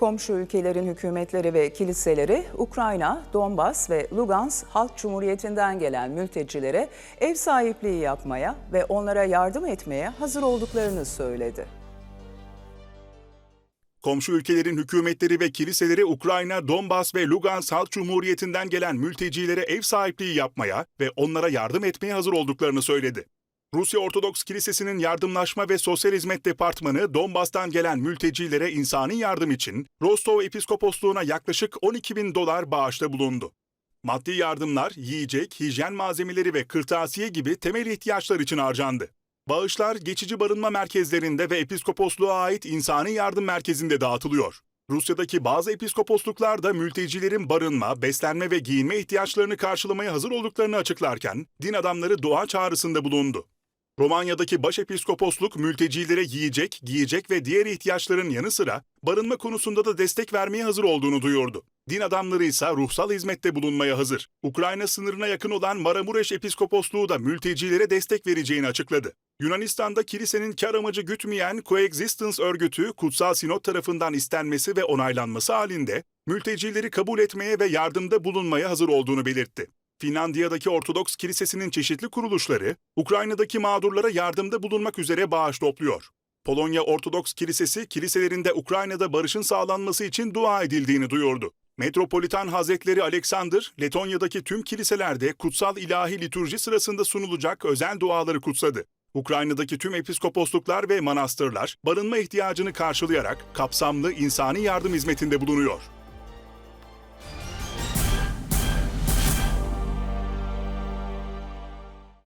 Komşu ülkelerin hükümetleri ve kiliseleri Ukrayna, Donbas ve Lugansk Halk Cumhuriyeti'nden gelen mültecilere ev sahipliği yapmaya ve onlara yardım etmeye hazır olduklarını söyledi. Komşu ülkelerin hükümetleri ve kiliseleri Ukrayna, Donbas ve Lugansk Halk Cumhuriyeti'nden gelen mültecilere ev sahipliği yapmaya ve onlara yardım etmeye hazır olduklarını söyledi. Rusya Ortodoks Kilisesi'nin Yardımlaşma ve Sosyal Hizmet Departmanı Donbas'tan gelen mültecilere insani yardım için Rostov Episkoposluğu'na yaklaşık 12 bin dolar bağışta bulundu. Maddi yardımlar, yiyecek, hijyen malzemeleri ve kırtasiye gibi temel ihtiyaçlar için harcandı. Bağışlar geçici barınma merkezlerinde ve episkoposluğa ait insani yardım merkezinde dağıtılıyor. Rusya'daki bazı episkoposluklar da mültecilerin barınma, beslenme ve giyinme ihtiyaçlarını karşılamaya hazır olduklarını açıklarken din adamları dua çağrısında bulundu. Romanya'daki başepiskoposluk mültecilere yiyecek, giyecek ve diğer ihtiyaçların yanı sıra barınma konusunda da destek vermeye hazır olduğunu duyurdu. Din adamları ise ruhsal hizmette bulunmaya hazır. Ukrayna sınırına yakın olan Maramureş Episkoposluğu da mültecilere destek vereceğini açıkladı. Yunanistan'da kilisenin kar amacı gütmeyen Coexistence örgütü Kutsal Sinod tarafından istenmesi ve onaylanması halinde mültecileri kabul etmeye ve yardımda bulunmaya hazır olduğunu belirtti. Finlandiya'daki Ortodoks Kilisesi'nin çeşitli kuruluşları, Ukrayna'daki mağdurlara yardımda bulunmak üzere bağış topluyor. Polonya Ortodoks Kilisesi, kiliselerinde Ukrayna'da barışın sağlanması için dua edildiğini duyurdu. Metropolitan Hazretleri Alexander, Letonya'daki tüm kiliselerde kutsal ilahi liturji sırasında sunulacak özel duaları kutsadı. Ukrayna'daki tüm episkoposluklar ve manastırlar barınma ihtiyacını karşılayarak kapsamlı insani yardım hizmetinde bulunuyor.